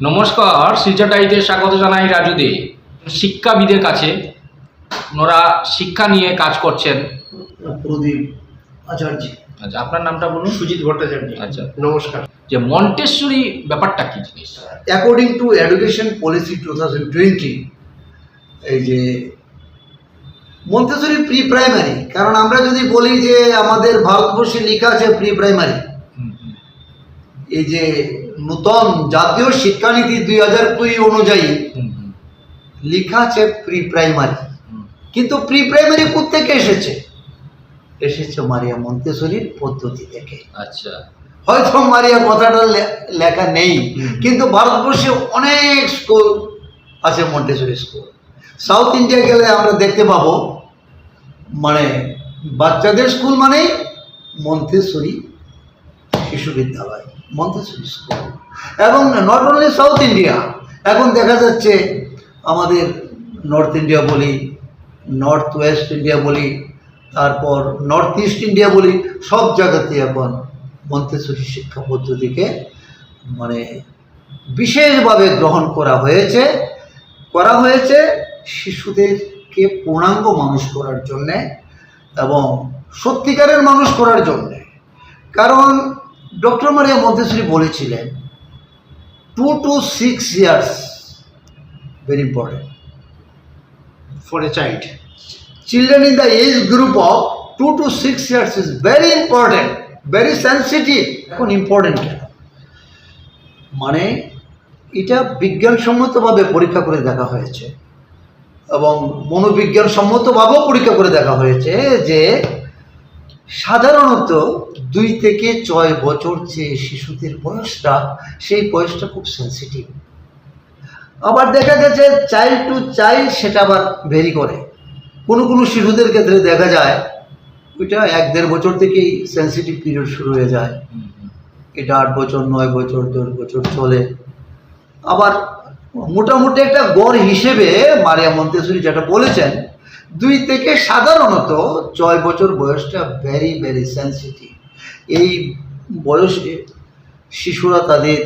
নমস্কার সিজাটাইতে স্বাগত জানাই রাজু দে শিক্ষাবিদের কাছে ওনারা শিক্ষা নিয়ে কাজ করছেন। প্রদীপ আচার্য। আচ্ছা আপনার নামটা বলুন। সুজিত ভট্টাচার্য। আচ্ছা। নমস্কার। যে মন্টেশ্বরী ব্যাপারটা কি জিনিস? According to education policy two thousand twenty এই যে মন্তেশ্বরী প্রি প্রাইমারি কারণ আমরা যদি বলি যে আমাদের ভারতবর্ষে লেখা আছে প্রি প্রাইমারি এই যে নূতন জাতীয় শিক্ষানীতি দুই হাজার কুড়ি অনুযায়ী লেখা আছে প্রি প্রাইমারি কিন্তু প্রি প্রাইমারি থেকে এসেছে? এসেছে মারিয়া মন্তেশ্বরীর পদ্ধতি থেকে। আচ্ছা। হয়তো মারিয়া কথাটা লেখা নেই কিন্তু ভারতবর্ষে অনেক স্কুল আছে মন্টেশ্বরী স্কুল। সাউথ ইন্ডিয়া গেলে আমরা দেখতে পাবো মানে বাচ্চাদের স্কুল মানেই মন্তেশ্বরী শিশু বিদ্যালয়। মন্তেশ্বরী স্কুল এবং নট অনলি সাউথ ইন্ডিয়া এখন দেখা যাচ্ছে আমাদের নর্থ ইন্ডিয়া বলি নর্থ ওয়েস্ট ইন্ডিয়া বলি, তারপর নর্থ ইস্ট ইন্ডিয়া বলি, সব জায়গাতে এখন মন্তেশ্বরী শিক্ষা পদ্ধতিকে মানে বিশেষভাবে গ্রহণ করা হয়েছে। করা হয়েছে শিশুদেরকে পূর্ণাঙ্গ মানুষ করার জন্যে এবং সত্যিকারের মানুষ করার জন্যে। কারণ ডক্টর মারিয়া মন্তেশ্বরী বলেছিলেন two to six years very important for a child. children in the age group of 2 to 6 years is very important, very sensitive, এখন ইম্পর্টেন্ট মানে এটা বিজ্ঞানসম্মতভাবে পরীক্ষা করে দেখা হয়েছে, এবং মনোবিজ্ঞানসম্মতভাবেও পরীক্ষা করে দেখা হয়েছে যে সাধারণত দুই থেকে ছয় বছর যে শিশুদের বয়সটা, সেই বয়সটা খুব সেন্সিটিভ আবার দেখা গেছে চাইল্ড টু চাইল্ড সেটা আবার ভেরি করে। কোনো কোনো শিশুদের ক্ষেত্রে দেখা যায়, ওইটা এক দেড় বছর থেকেই সেন্সিটিভ পিরিয়ড শুরু হয়ে যায়। এটা আট বছর, নয় বছর, দশ বছর চলে। আবার মোটামুটি একটা গড় হিসেবে মারিয়া মন্তেশ্বরী যেটা বলেছেন দুই থেকে সাধারণত ছয় বছর বয়সটা ভেরি ভেরি সেন্সিটিভ এই বয়সে শিশুরা তাদের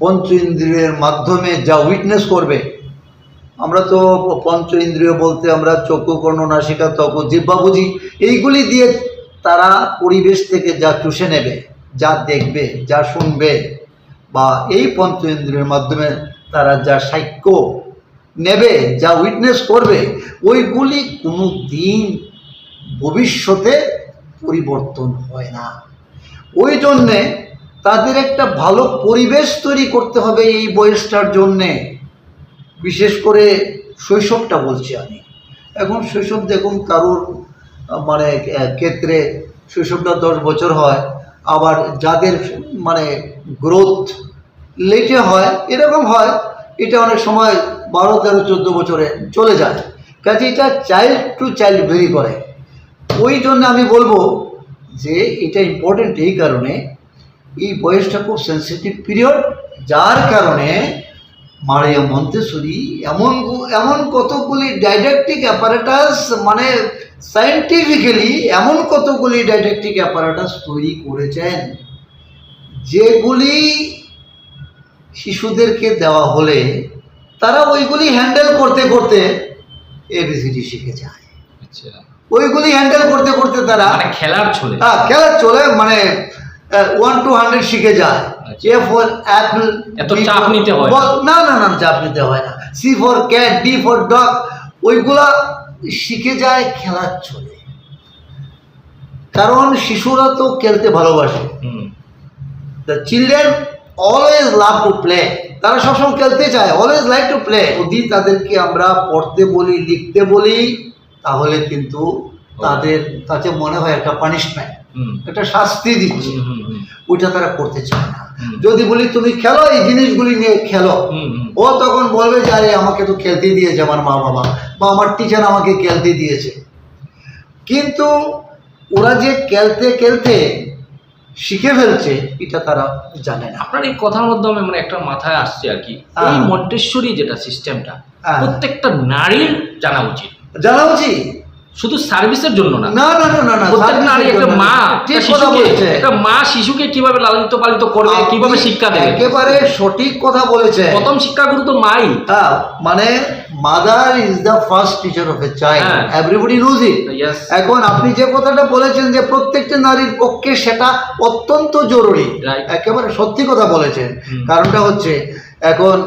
পঞ্চ ইন্দ্রিয়ের মাধ্যমে যা উইটনেস করবে, আমরা তো পঞ্চ ইন্দ্রিয় বলতে আমরা চক্ষু, কর্ণ, নাসিকা, ত্বক জিব্বা বুঝি, এইগুলি দিয়ে তারা পরিবেশ থেকে যা চুষে নেবে, যা দেখবে, যা শুনবে, বা এই পঞ্চ ইন্দ্রিয়ের মাধ্যমে তারা যা সাক্ষ্য নেবে, যা উইটনেস করবে, ওইগুলি কোনো দিন ভবিষ্যতে পরিবর্তন হয় না। ওই জন্যে তাদের একটা ভালো পরিবেশ তৈরি করতে হবে এই বয়সটার জন্যে। বিশেষ করে শৈশবটা বলছি আমি। এখন শৈশব দেখুন কারোর মানে ক্ষেত্রে শৈশবটা দশ বছর হয়, আবার যাদের মানে গ্রোথ লেটে হয়, এরকম হয়, এটা অনেক সময় বারো, তেরো, চোদ্দ বছরে চলে যায়। কাজে এটা চাইল্ড টু চাইল্ড ভেরি করে। ওই জন্য আমি বলব যে এটা ইম্পর্টেন্ট এই কারণে এই বয়সটা খুব সেন্সিটিভ পিরিয়ড যার কারণে মারিয়া মন্তেশ্বরী এমন এমন কতগুলি ডাইডাক্টিক অ্যাপারেটাস মানে সায়েন্টিফিক্যালি এমন কতগুলি ডাইডাক্টিক অ্যাপারেটাস তৈরি করেছেন, যেগুলি শিশুদেরকে দেওয়া হলে তারা ওইগুলি হ্যান্ডেল করতে করতে এবিসিডি শিখে যায়। আচ্ছা। ওইগুলি হ্যান্ডেল করতে করতে তারা মানে খেলার ছলে। হ্যাঁ খেলা চলে মানে ওয়ান টু হান্ড্রেড শিখে যায়। এ ফর অ্যাপল এত চাপ নিতে হয় না। না না না চাপ নিতে হয় না। C for cat D for dog ওইগুলা শিখে যায় খেলার চলে কারণ শিশুরা তো খেলতে ভালোবাসে। The children always love to play তারা সবসময় খেলতে চায় অলওয়েজ লাইক টু প্লে যদি তাদেরকে আমরা পড়তে বলি লিখতে বলি তাহলে কিন্তু তাদের কাছে মনে হয় একটা পানিশমেন্ট একটা শাস্তি দিচ্ছে। ওইটা তারা করতে চায় না। যদি বলি তুমি খেলো এই জিনিসগুলি নিয়ে খেলো। ও তখন বলবে যে আরে আমাকে তো খেলতে দিয়েছে আমার মা বাবা বা আমার টিচার আমাকে খেলতে দিয়েছে। কিন্তু ওরা যে খেলতে খেলতে শিখে ফেলছে এটা তারা জানে না আপনার এই কথার মাধ্যমে মানে একটা মাথায় আসছে আর কি। এই মন্টেশ্বরী যেটা সিস্টেমটা। প্রত্যেকটা নারীর জানা উচিত জানা উচিত শুধু সার্ভিসের জন্য না। না না না না প্রত্যেক নারী একটা মা একটা মা শিশুকে কীভাবে লালিত পালিত করবে কীভাবে শিক্ষা দেবে? একেবারে সঠিক কথা বলেছে প্রথম শিক্ষাগুরু তো মাই। হ্যাঁ মানে mother is the first teacher of a child. Everybody knows it এখন আপনি যে কথাটা বলেছেন যে প্রত্যেকটা নারীর পক্ষে সেটা অত্যন্ত জরুরি একেবারে সত্যি কথা বলেছেন। কারণটা হচ্ছে এখন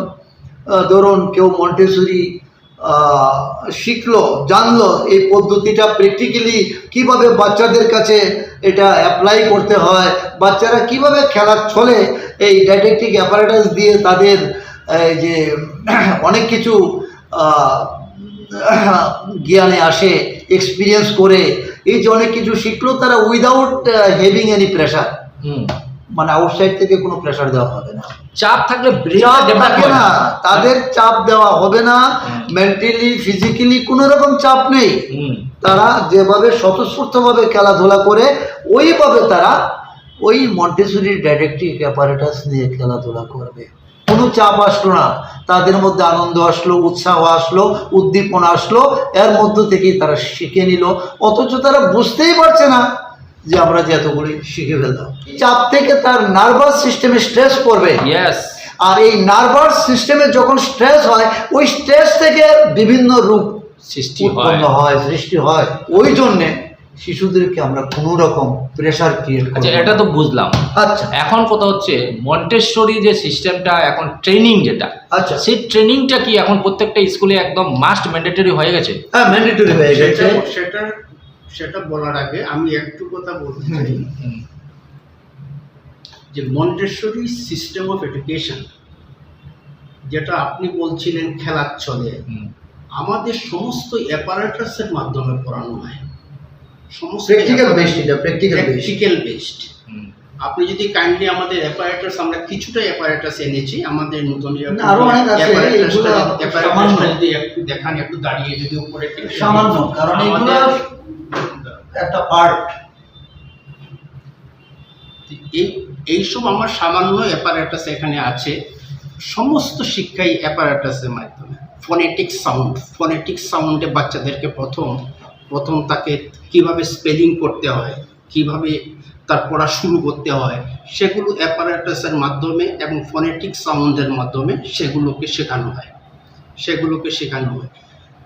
ধরুন কেউ মন্টেসরি শিখলো, জানলো এই পদ্ধতিটা প্র্যাকটিক্যালি কীভাবে বাচ্চাদের কাছে এটা অ্যাপ্লাই করতে হয়, বাচ্চারা কীভাবে খেলার ছলে এই ডাইডেক্টিক অ্যাপারেটাস দিয়ে তাদের যে, অনেক কিছু জ্ঞানে আসে এক্সপিরিয়েন্স করে, এই যে অনেক কিছু শিখলো, তারা without having any pressure hmm. মানে আউটসাইড থেকে কোনো প্রেশার দেওয়া হবে না। চাপ থাকলে brain চাপ থাকে না। তাদের চাপ দেওয়া হবে না। মেন্টালি ফিজিক্যালি কোনো রকম চাপ নেই। তারা যেভাবে স্বতঃস্ফূর্তভাবে খেলাধুলা করে ওইভাবে তারা ওই মন্টেসরির ডাইরেক্টিভ অ্যাপারেটাস নিয়ে খেলাধুলা করবে। কোনো চাপ আসলো না। তাদের মধ্যে আনন্দ আসলো উৎসাহ আসলো উদ্দীপনা আসলো। এর মধ্য থেকেই তারা শিখে নিল। অথচ তারা বুঝতেই পারছে না। যে আমরা যে এতগুলি শিখে ফেললাম। চাপ থেকে তার নার্ভাস সিস্টেমে স্ট্রেস পড়বে। আর এই নার্ভাস সিস্টেমে যখন স্ট্রেস হয় ওই স্ট্রেস থেকে বিভিন্ন রূপ সৃষ্টি হয় উৎপন্ন হয়। সৃষ্টি হয়। ওই জন্যে শিশুদেরকে আমরা কোনো রকম প্রেশার ক্রিয়েট আচ্ছা এটা তো বুঝলাম। আচ্ছা। এখন কথা হচ্ছে মন্টেশ্বরী যে সিস্টেমটা এখন ট্রেনিং যেটা আচ্ছা। সেই ট্রেনিংটা কি এখন প্রত্যেকটা স্কুলে একদম মাস্ট ম্যান্ডেটরি হয়ে গেছে? হ্যাঁ ম্যান্ডেটরি হয়ে গেছে। সেটা সেটা বলার আগে আমি একটু কথা বলতে চাই। যে মন্টেশ্বরী সিস্টেম অফ এডুকেশন যেটা আপনি বলছিলেন খেলার ছলে আমাদের সমস্ত অ্যাপারেটাসের মাধ্যমে পড়ানো হয়। সমস্ত প্র্যাকটিক্যাল বেসড এটা প্র্যাকটিক্যাল প্র্যাকটিক্যাল বেসড আপনি যদি কাইন্ডলি আমাদের অ্যাপারেটাস আমরা কিছুটা অ্যাপারেটাস এনেছি আমাদের নতুন আরও অনেক আছে, এগুলো যদি একটু দেখান একটু দাঁড়িয়ে যদি উপরে সামান্য, কারণ এগুলো একটা পার্ট এই এইসব আমার সামান্য অ্যাপারেটাস এখানে আছে। সমস্ত শিক্ষাই অ্যাপারেটাসের মাধ্যমে। ফোনেটিক সাউন্ড ফোনেটিক সাউন্ডে বাচ্চাদেরকে প্রথম প্রথম তাকে কীভাবে স্পেলিং করতে হয়, কীভাবে তার পড়া শুরু করতে হয়, সেগুলো অ্যাপারেটাসের মাধ্যমে এবং ফোনেটিক সাউন্ডের মাধ্যমে সেগুলোকে শেখানো হয়। সেগুলোকে শেখানো হয়।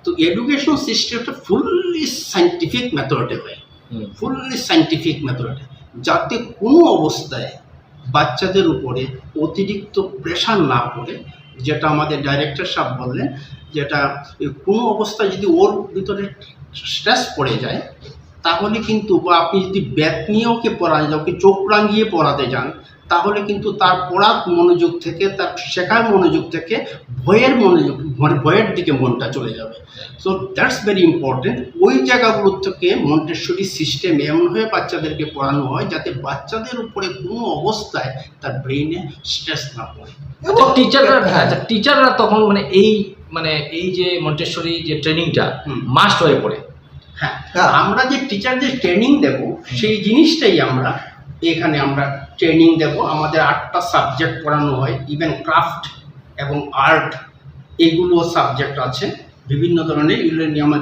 তো এডুকেশন সিস্টেমটা ফুললি সাইন্টিফিক মেথডে হয়। ফুললি সাইন্টিফিক মেথড যাতে কোনো অবস্থায় বাচ্চাদের উপরে অতিরিক্ত প্রেশার না পড়ে, যেটা আমাদের ডাইরেক্টর সাহেব বললেন, যেটা কোনো অবস্থায় যদি ওর ভিতরে স্ট্রেস পড়ে যায়, তাহলে কিন্তু বা আপনি যদি ব্যাট নিয়ে ওকে পড়ান ওকে চোখ রাঙিয়ে পড়াতে যান তাহলে কিন্তু তার পড়ার মনোযোগ থেকে তার শেখার মনোযোগ থেকে ভয়ের মনোযোগ মানে ভয়ের দিকে মনটা চলে যাবে। সো দ্যাটস ভেরি ইম্পর্টেন্ট ওই জায়গাগুলোর থেকে মন্টেশ্বরী সিস্টেম এমনভাবে বাচ্চাদেরকে পড়ানো হয় যাতে বাচ্চাদের উপরে কোনো অবস্থায় তার ব্রেইনে স্ট্রেস না পড়ে। আচ্ছা টিচাররা আচ্ছা টিচাররা তখন মানে এই মানে এই যে মন্টেশ্বরী যে ট্রেনিংটা মাস্ট হয়ে পড়ে। হ্যাঁ হ্যাঁ। আমরা যে টিচারদের ট্রেনিং দেব সেই জিনিসটাই আমরা এখানে আমরা ট্রেনিং দেব। আমাদের আটটা সাবজেক্ট পড়ানো হয় ইভেন ক্রাফট এবং আর্ট এগুলো সাবজেক্ট আছে। বিভিন্ন ধরনের নিয়ে আমাদের